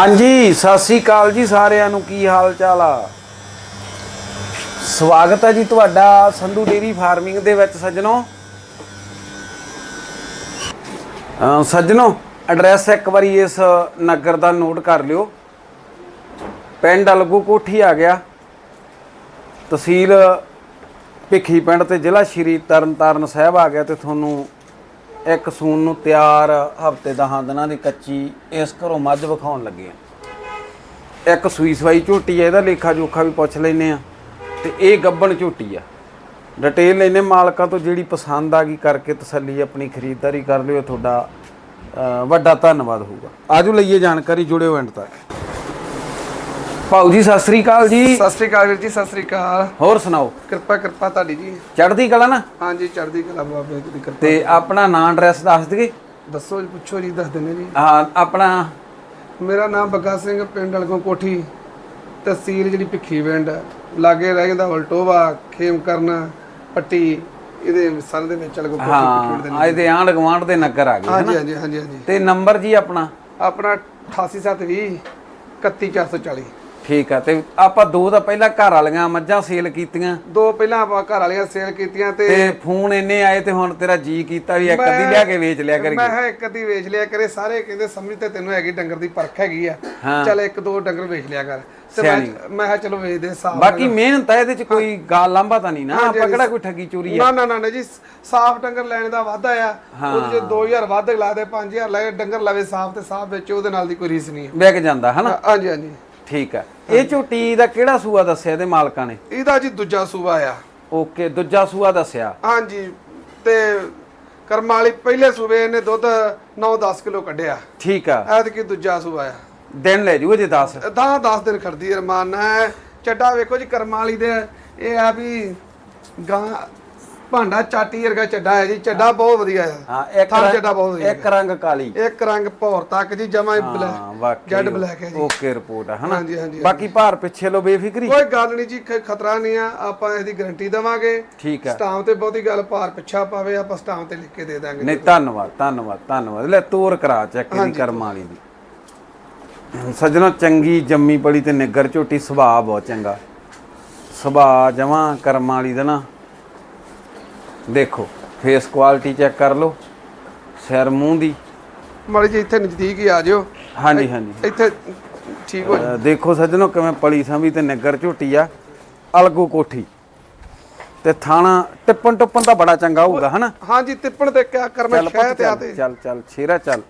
ਹਾਂਜੀ, ਸਤਿ ਸ੍ਰੀ ਅਕਾਲ ਜੀ ਸਾਰਿਆਂ ਨੂੰ। ਕੀ ਹਾਲ ਚਾਲ ਆ? ਸਵਾਗਤ ਹੈ ਜੀ ਤੁਹਾਡਾ ਸੰਧੂ ਡੇਰੀ ਫਾਰਮਿੰਗ ਦੇ ਵਿੱਚ ਸੱਜਣੋ। ਸੱਜਣੋ, ਐਡਰੈਸ ਇੱਕ ਵਾਰੀ ਇਸ ਨਗਰ ਦਾ ਨੋਟ ਕਰ ਲਿਓ। ਪਿੰਡ ਅਲਗੂ ਕੋਠੀ ਆ ਗਿਆ। ਤਹਿਸੀਲ ਭਿੱਖੀ ਪਿੰਡ ਤੇ ਜ਼ਿਲ੍ਹਾ ਸ਼੍ਰੀ ਤਰਨਤਾਰਨ ਸਾਹਿਬ ਆ ਗਿਆ ਤੇ ਤੁਹਾਨੂੰ ਇੱਕ ਸੂਣ ਨੂੰ ਤਿਆਰ ਹਫ਼ਤੇ ਦਹਾਂ ਦਿਨਾਂ ਦੀ ਕੱਚੀ ਇਸ ਘਰੋਂ ਮੱਝ ਵਿਖਾਉਣ ਲੱਗੇ ਆ। ਇੱਕ ਸੂਈ ਸਵਾਈ ਝੋਟੀ ਆ, ਇਹਦਾ ਲੇਖਾ ਜੋਖਾ ਵੀ ਪੁੱਛ ਲੈਨੇ ਆ। ਤੇ ਇਹ ਗੱਬਣ ਝੋਟੀ ਆ। ਡਿਟੇਲ ਲੈਨੇ ਮਾਲਕਾਂ ਤੋਂ ਜਿਹੜੀ ਪਸੰਦ ਆ ਗਈ ਕਰਕੇ ਤਸੱਲੀ ਆਪਣੀ ਖਰੀਦਦਾਰੀ ਕਰ ਲਿਓ, ਤੁਹਾਡਾ ਵੱਡਾ ਧੰਨਵਾਦ ਹੋਊਗਾ। ਆਜੋ ਲਈਏ ਜਾਣਕਾਰੀ, ਜੁੜਿਓ ਐਂਡ ਤੱਕ। ਭਾਊ ਜੀ ਸਤਿ ਸ੍ਰੀ ਅਕਾਲ ਜੀ। ਸਤਿ ਸ੍ਰੀ ਅਕਾਲ ਵੀਰ ਜੀ ਸਤਿ ਸ੍ਰੀ ਅਕਾਲ। ਹੋਰ ਸੁਣਾਓ? ਕਿਰਪਾ ਕਿਰਪਾ ਤੁਹਾਡੀ ਜੀ। ਚੜ੍ਹਦੀ ਕਲਾ ਨਾ? ਹਾਂਜੀ ਚੜ੍ਹਦੀ ਕਲਾ ਬਾਬੇ ਦੀ ਕਿਰਪਾ। ਤੇ ਆਪਣਾ ਨਾਂ ਐਡਰੈਸ ਦੱਸ ਦਈਏ? ਦੱਸੋ ਜੀ ਪੁੱਛੋ ਜੀ ਦੱਸ ਦਿੰਦੇ ਜੀ। ਹਾਂ ਆਪਣਾ? ਮੇਰਾ ਨਾਮ ਬੱਗਾ ਸਿੰਘ ਪਿੰਡ ਅਲਗੋਂ ਕੋਠੀ ਤਹਿਸੀਲ ਜਿਹੜੀ ਭਿੱਖੀ ਪਿੰਡ। ਲਾਗੇ ਰਹਿ ਜਾਂਦਾ ਉਲਟੋਵਾ ਖੇਮ ਕਰਨਾ ਪੱਟੀ ਇਹਦੇ ਸਰ ਦੇ ਵਿੱਚ ਅਲਗੋਂ ਕੋਠੀ ਪਿੰਡ ਦੇ ਹਾਂ ਅੱਜ ਦੇ ਆਂਢ ਗਵਾਂਢ ਦੇ ਨਗਰ ਆ ਗਏ ਹਾਂਜੀ ਹਾਂਜੀ ਹਾਂਜੀ ਹਾਂਜੀ। ਤੇ ਨੰਬਰ ਜੀ ਆਪਣਾ? ਆਪਣਾ 88720 31440 ਠੀਕ ਆ ਤੇ ਆਪਾਂ ਦੋ ਤਾਂ ਪਹਿਲਾਂ ਘਰ ਵਾਲੀਆਂ ਮੱਝਾਂ ਸੇਲ ਕੀਤੀਆਂ। ਦੋ ਪਹਿਲਾਂ ਆਪਾਂ ਘਰ ਵਾਲੀਆਂ ਸੇਲ ਕੀਤੀਆਂ ਤੇ ਤੇ ਫੋਨ ਇੰਨੇ ਆਏ ਤੇ ਹੁਣ ਤੇਰਾ ਜੀ ਕੀਤਾ ਵੀ ਇੱਕ ਅੱਧੀ ਲਿਆ ਕੇ ਵੇਚ ਲਿਆ ਕਰੀਏ। ਮੈਂ ਕਿਹਾ ਇੱਕ ਅੱਧੀ ਵੇਚ ਲਿਆ ਕਰੇ ਸਾਰੇ ਕਹਿੰਦੇ ਸਮਝ ਤੇ ਤੈਨੂੰ ਹੈਗੀ ਡੰਗਰ ਦੀ ਪਰਖ ਹੈਗੀ ਆ। ਚੱਲ ਇੱਕ ਦੋ ਡੰਗਰ ਵੇਚ ਲਿਆ ਕਰ। ਤੇ ਮੈਂ ਮੈਂ ਕਿਹਾ ਚਲੋ ਵੇਚ ਦੇ ਸਾਫ਼ ਬਾਕੀ ਮਿਹਨਤ ਹੈ ਇਹਦੇ ਚ ਕੋਈ ਗੱਲ ਲਾਂਭਾ ਤਾਂ ਨਹੀਂ ਨਾ ਆਪਾਂ ਕਿਹੜਾ ਕੋਈ ਠੱਗੀ ਚੋਰੀ ਆ? ਨਾ ਨਾ ਨਾ ਜੀ ਸਾਫ਼ ਡੰਗਰ ਲੈਣ ਦਾ ਵਾਧਾ ਆ। ਉਹਦੇ ਚ 2000 ਵੱਧ ਲਾ ਦੇ 5000 ਲੈ ਡੰਗਰ ਲਵੇ ਸਾਫ਼ ਤੇ ਸਾਫ਼ ਵਿੱਚ ਉਹਦੇ ਨਾਲ ਦੀ ਕੋਈ ਰੀਸ ਨਹੀਂ ਹੈ ਵਿਕ ਜਾਂਦਾ ਹਨਾ? ਹਾਂਜੀ ਹਾਂਜੀ। ਠੀਕ ਆ ਇਹ ਝੋਟੀ ਦਾ ਕਿਹੜਾ ਸੂਆ ਦੱਸਿਆ ਇਹਦੇ ਮਾਲਕਾਂ ਨੇ? ਇਹਦਾ ਜੀ ਦੂਜਾ ਸੂਬਾ ਆ। ਓਕੇ ਦੂਜਾ ਸੂਆ ਦੱਸਿਆ। ਹਾਂਜੀ ਤੇ ਕਰਮ ਵਾਲੀ ਪਹਿਲੇ ਸੂਬੇ ਨੇ ਦੁੱਧ 9-10 ਕਿਲੋ ਕੱਢਿਆ। ਠੀਕ ਆ। ਐਤਕੀ ਦੂਜਾ ਸੂਬਾ ਆ। ਦਿਨ ਲੈ ਜੂ ਜੇ 10 ਦਾ 10 ਦਿਨ ਖੜਦੀ ਰਮਾਨ। ਹੈ ਚੱਡਾ ਵੇਖੋ ਜੀ ਕਰਮਾਂ ਵਾਲੀ ਦੇ ਇਹ ਆ ਵੀ ਗਾਂ ਭਾਂਡਾ ਚਾਟੀ ਵਰਗਾ ਚੱਡਾ ਹੈ ਜੀ ਚੱਡਾ ਬਹੁਤ ਵਧੀਆ ਹੈ। ਹਾਂ ਇੱਕ ਥਾਂ ਚੱਡਾ ਬਹੁਤ ਵਧੀਆ ਇੱਕ ਰੰਗ ਕਾਲੀ। ਇੱਕ ਰੰਗ ਭੌਰ ਤੱਕ ਜੀ ਜਮਾ ਹੀ ਹਾਂ ਬਲੈਕ ਜੈਡ ਬਲੈਕ ਹੈ ਜੀ। ਓਕੇ ਰਿਪੋਰਟ ਹਨਾ? ਹਾਂਜੀ ਹਾਂਜੀ ਬਾਕੀ ਭਾਰ ਪਿੱਛੇ ਲੋ ਬੇਫਿਕਰੀ। ਕੋਈ ਗੱਲ ਨਹੀਂ ਜੀ ਖਤਰਾ ਨਹੀਂ ਆ ਆਪਾਂ ਇਹਦੀ ਗਾਰੰਟੀ ਦਵਾਂਗੇ। ਠੀਕ ਆ। ਸਟਾਮ ਤੇ ਬਹੁਤੀ ਗੱਲ ਭਾਰ ਪਿੱਛਾ ਪਾਵੇ ਆਪਾਂ ਸਟਾਮ ਤੇ ਲਿਖ ਕੇ ਦੇ ਦਾਂਗੇ। ਨਹੀਂ ਧੰਨਵਾਦ ਧੰਨਵਾਦ ਧੰਨਵਾਦ। ਲੈ ਤੋਰ ਕਰਾ ਚੈੱਕ ਦੀ ਕਰਮ ਵਾਲੀ ਦੀ। ਸੱਜਣੋ ਚੰਗੀ ਜੰਮੀ ਪੜੀ ਤੇ ਨਿੱਗਰ ਝੋਟੀ ਸੁਭਾਅ ਬਹੁਤ ਚੰਗਾ। ਸੁਭਾਅ ਜਮਾਂ ਕਰਮ ਵਾਲੀ ਦਾ ਨਾ। ਦੇਖੋ ਫੇਸ ਕੁਆਲਿਟੀ ਚੈੱਕ ਕਰ ਲਓ ਸਿਰ ਮੂੰਹ ਦੀ। ਮਾੜੀ ਜੀ ਇੱਥੇ ਨਜ਼ਦੀਕ ਹੀ ਆ ਜਿਓ। ਹਾਂਜੀ ਹਾਂਜੀ। ਇੱਥੇ ਠੀਕ ਹੋ ਅਹ ਦੇਖੋ ਸੱਜਣੋ ਕਿਵੇਂ ਪਲੀ ਸੰਭੀ ਤੇ ਨਿੱਗਰ ਝੋਟੀ ਆ ਅਲਗੂ ਕੋਠੀ। ਤੇ ਥਾਣਾ ਟਿੱਪਣ ਟੁੱਪਣ ਤਾਂ ਬੜਾ ਚੰਗਾ ਹੋਊਗਾ ਹਨਾ? ਹਾਂਜੀ ਤਿੱਪਣ ਤੇ ਕਿਆ ਕਰਨਾ ਪੁੱਤ ਤੇ ਆ ਚੱਲ ਤੇ। ਚੱਲ ਚੱਲ ਛੇਰਾ ਚੱਲ।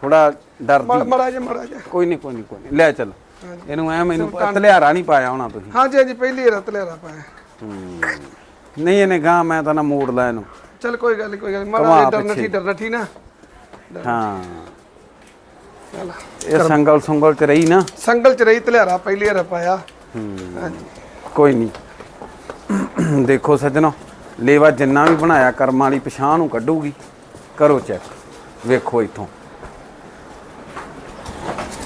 ਥੋੜਾ ਡਰਦੀ ਮੜਾ ਜਾ। ਮੜਾ ਜਾ ਕੋਈ ਨਹੀਂ ਕੋਈ ਨਹੀਂ ਕੋਈ ਨਹੀਂ ਲੈ ਚੱਲ। ਇਹਨੂੰ ਐ ਮੈਨੂੰ ਤਲਿਆਰਾ ਨਹੀਂ ਪਾਇਆ ਹੋਣਾ ਤੁਸੀਂ। ਹਾਂਜੀ ਹਾਂਜੀ ਪਹਿਲੀ ਰਤ ਲਿਆ ਪਾਇਆ। ਨਹੀਂ ਇਹਨੇ ਗਾਂ ਮੈਂ ਤਾਂ ਨਾ ਮੋੜ ਲੈ ਇਹਨੂੰ। ਚਲ ਕੋਈ ਗੱਲ ਨੀ, ਕੋਈ ਗੱਲ ਨੀ। ਘੁਮਾ ਮਾੜਾ ਡਰ ਪਿੱਛੇ। ਨਠੀ ਡਰ ਨਠੀ ਨਾ? ਹਾਂ। ਚੱਲ। ਇਹ ਸੰਗਲ ਸੰਗਲ ਚ ਰਹੀ ਨਾ। ਸੰਗਲ ਚ ਰਹੀ ਤਲਿਆਰਾ ਪਹਿਲੀ ਰ ਪਾਇਆ। ਹੂੰ। ਕੋਈ ਨਹੀਂ ਦੇਖੋ ਸੱਜਣੋ ਲੇਵਾ ਜਿੰਨਾ ਵੀ ਬਣਾਇਆ ਕਰਮਾਂ ਵਾਲੀ ਪਛਾਣ ਨੂੰ ਕੱਢੂਗੀ। ਕਰੋ ਚੈੱਕ ਵੇਖੋ ਇੱਥੋਂ।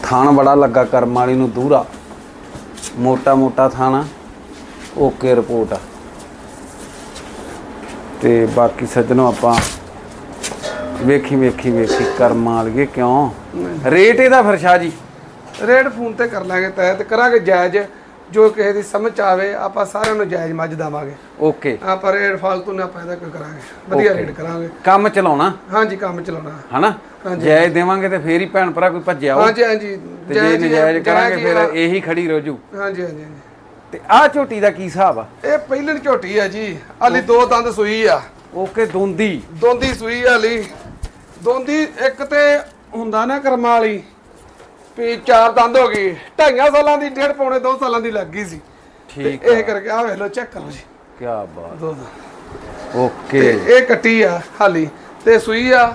ਥਾਣ ਬੜਾ ਲੱਗਾ ਕਰਮਾਂ ਵਾਲੀ ਨੂੰ ਦੂਰਾ। ਮੋਟਾ ਮੋਟਾ ਥਾਣਾ। ਓਕੇ ਰਿਪੋਰਟ ਆ। ਤੇ ਬਾਕੀ ਸੱਜਣੋ ਆਪਾਂ ਵੇਖੀ ਵੇਖੀ ਵੇਖੀ ਕਰਮਾਂ ਵਾਲੀਏ ਕਿਉਂ? ਰੇਟ ਇਹਦਾ ਫਿਰ ਸ਼ਾਹ ਜੀ। ਰੇਡ ਫੋਨ ਤੇ ਕਰ ਲਾਂਗੇ ਤੈਅ ਤੇ ਕਰਾਂਗੇ ਜਾਇਜ਼। ਜੋ ਕਿਸੇ ਦੀ ਸਮਝ ਚ ਆਵੇ ਆਪਾਂ ਸਾਰਿਆਂ ਨੂੰ ਜਾਇਜ਼ ਮੱਝ ਦਵਾਂਗੇ। ਓਕੇ। ਆਪਾਂ ਰੇਡ ਫਾਲਤੂ ਨਾ ਪੈਦਾ ਕੋਈ ਕਰਾਂਗੇ। ਵਧੀਆ ਰੇਟ ਕਰਾਂਗੇ। ਕੰਮ ਚਲਾਉਣਾ? ਹਾਂਜੀ ਕੰਮ ਚਲਾਉਣਾ। ਹਨਾ? ਜਾਇਜ਼ ਦੇਵਾਂਗੇ ਤੇ ਫੇਰ ਹੀ ਭੈਣ ਭਰਾ ਕੋਈ ਭੱਜਿਆ ਹੋ ਹਾਂਜੀ ਹਾਂਜੀ। ਤੇ ਜੇ ਨਜਾਇਜ਼ ਕਰਾਂਗੇ ਫਿਰ ਇਹੀ ਖੜੀ ਰੋਜੂ। ਹਾਂਜੀ ਹਾਂਜੀ। ਤੇ ਆਹ ਝੋਟੀ ਦਾ ਕੀ ਹਿਸਾਬ ਆ? ਇਹ ਪਹਿਲਣ ਝੋਟੀ ਆ ਜੀ। ਹਾਲੀ ਦੋ ਦੰਦ ਸੂਈ ਆ। ਓਕੇ ਦੋਂਦੀ। ਦੋਂਦੀ ਸੂਈ ਹਾਲੀ ਦੋਂਦੀ ਇੱਕ ਤੇ ਹੁੰਦਾ ਨਾ ਕਰਮਾਂ ਵਾਲੀ ਵੀ ਚਾਰ ਦੰਦ ਹੋ ਗਈ ਢਾਈਆਂ ਸਾਲਾਂ ਦੀ ਡੇਢ ਪੌਣੇ ਦੋ ਸਾਲਾਂ ਦੀ ਲੱਗ ਗਈ ਸੀ। ਠੀਕ ਇਹ ਕਰਕੇ ਆ ਵੇਖ ਲਓ ਚੈੱਕ ਕਰੋ ਜੀ। ਕੀ ਬਾਤ। ਦੋ ਦੰਦ। ਓਕੇ। ਇਹ ਕੱਟੀ ਆ ਹਾਲੀ ਤੇ ਸੂਈ ਆ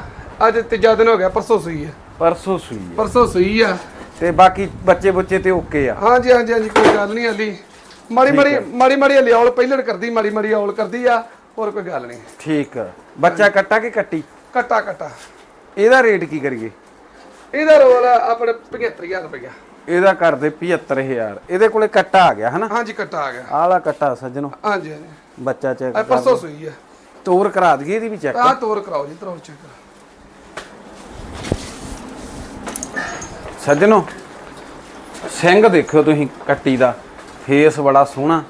ਅੱਜ ਤੀਜਾ ਦਿਨ ਹੋ ਗਿਆ ਪਰਸੋਂ ਸੂਈ ਆ। ਪਰਸੋਂ ਸੂਈ ਆ। ਪਰਸੋਂ ਸੂਈ ਆ। ਤੇ ਬਾਕੀ ਬੱਚੇ ਬੁੱਚੇ ਤੇ ਓਕੇ ਆ। ਹਾਂਜੀ ਹਾਂਜੀ ਹਾਂਜੀ ਕੋਈ ਗੱਲ ਨਹੀਂ ਹਾਲੀ ਮਾੜੀ ਮਾੜੀ ਮਾੜੀ ਮਾੜੀ ਹਲੀ ਔਲ ਪਹਿਲਣ ਕਰਦੀ ਮਾੜੀ ਮਾੜੀ ਔਲ ਕਰਦੀ ਆ ਹੋਰ ਕੋਈ ਗੱਲ ਨਹੀਂ ਠੀਕ ਆ। ਬੱਚਾ ਕੱਟਾ ਕਿ ਕੱਟੀ? ਕੱਟਾ ਕੱਟਾ। ਇਹਦਾ ਰੇਟ ਕੀ ਕਰੀਏ? ਇਹਦਾ ਰੋਲ ਆ ਆਪਣੇ 75000 ਰੁਪਇਆ। ਇਹਦਾ ਕਰਦੇ 75000 ਇਹਦੇ ਕੋਲੇ ਕੱਟਾ ਆ ਗਿਆ ਹਨਾ? ਹਾਂਜੀ ਕੱਟਾ ਆ ਗਿਆ। ਆਹ ਵਾਲਾ ਕੱਟਾ ਸੱਜਣੋ। ਹਾਂਜੀ ਹਾਂਜੀ। ਬੱਚਾ ਚੈੱਕ ਇਹ ਪਰਸੋਂ ਸੂਈ ਆ। ਤੋਰ ਕਰਾ ਦਈਏ ਇਹਦੀ ਵੀ ਚੈੱਕ। ਆਹ ਤੋਰ ਕਰਾਓ ਜੀ ਤਰੋ ਚੈੱਕ ਸੱਜਣੋ ਸਿੰਘ ਦੇਖਿਓ ਤੁਸੀਂ ਕੱਟੀ ਦਾ। ਫੇਸ ਬੜਾ ਸੋਹਣਾ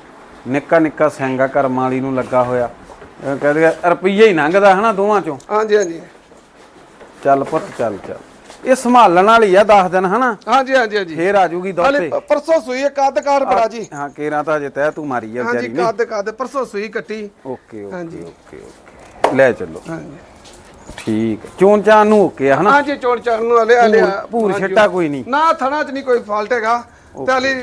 ਨਿੱਕਾ ਨਿੱਕਾ ਆ ਕਰਮ ਵਾਲੀ ਨੂੰ ਲੱਗਾ ਹੋਇਆ। ਇਹ ਕਹਿੰਦੇ ਰੁਪਈਆ ਹੀ ਲੰਘਦਾ ਹਨਾ ਦੋਵਾਂ ਚੋਂ? ਹਾਂਜੀ ਹਾਂਜੀ। ਚੱਲ ਪੁੱਤ ਚੱਲ ਚੱਲ। ਇਹ ਸੰਭਾਲਣ ਵਾਲੀ ਆ 10 ਦਿਨ ਹਨਾ? ਹਾਂਜੀ ਹਾਂਜੀ ਹਾਂਜੀ। ਫੇਰ ਆ ਜੂਗੀ ਦੁੱਧ ਹਾਲੇ ਤੇ। ਪ- ਪਰਸੋਂ ਸੂਈ ਹੈ ਕੱਦ ਕਾਰ ਬੜਾ ਜੀ। ਹਾਂ ਕੇਰਾਂ ਤਾਂ ਅਜੇ ਤੈ ਤੂੰ ਮਾਰੀ ਆ ਹਾਂਜੀ ਵਿਚਾਰੀ ਨੇ। ਕੱਦ ਕੱਦ ਪਰਸੋਂ ਸੂਈ ਕੱਟੀ। ਓਕੇ ਓਕੇ ਹਾਂਜੀ। Okay okay. ਲੈ ਚੱਲੋ। ਹਾਂਜੀ। ਠੀਕ ਚੋਣ ਚਾਨ ਨੂੰ ਓਕੇ ਆ ਹਨਾ? ਹਾਂਜੀ ਚੋਣ ਚਰਨ ਨੂੰ ਹਲੇ ਹਲੇ ਭੂਰ- ਭੂਰ ਛਿੱਟਾ ਕੋਈ ਨਹੀਂ। ਨਾ ਥਣਾ ਚ ਨਹੀਂ ਕੋਈ ਫਾਲਟ ਹੈਗਾ। ਤੇ ਹਲੀ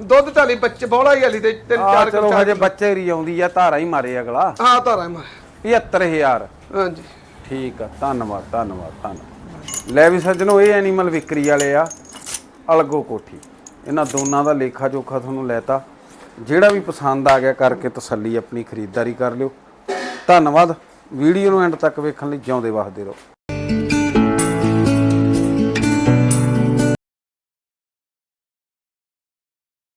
ਦੁੱਧ ਹਲੀ ਬੱਚੇ ਬੋਲਾ ਹੀ ਹਲੀ ਤੇ ਤਿੰਨ ਚਾਰ ਚਲੋ ਹਜੇ ਬੱਚੇ ਰੀ ਆਉਂਦੀ ਆ ਧਾਰਾ ਹੀ ਮਾਰੇ ਅਗਲਾ। ਹਾਂ ਤਾਰਾ ਮਾਰ। 75000 ਹਾਂਜੀ। ਠੀਕ ਆ ਧੰਨਵਾਦ ਧੰਨਵਾਦ ਧੰਨਵਾਦ। ਲੈ ਵੀ ਸੱਜਣੋ ਇਹ ਐਨੀਮਲ ਵਿਕਰੀ ਵਾਲੇ ਆ ਅਲਗੋ ਕੋਠੀ। ਇਹਨਾਂ ਦੋਨਾਂ ਦਾ ਲੇਖਾ ਜੋਖਾ ਤੁਹਾਨੂੰ ਲੈਤਾ। ਜਿਹੜਾ ਵੀ ਪਸੰਦ ਆ ਗਿਆ ਕਰਕੇ ਤਸੱਲੀ ਆਪਣੀ ਖਰੀਦਦਾਰੀ ਕਰ ਲਿਓ। ਧੰਨਵਾਦ। ਵੀਡੀਓ ਨੂੰ ਐਂਡ ਤੱਕ ਵੇਖਣ ਲਈ ਜਿਉਂਦੇ ਵਸਦੇ ਰਹੋ।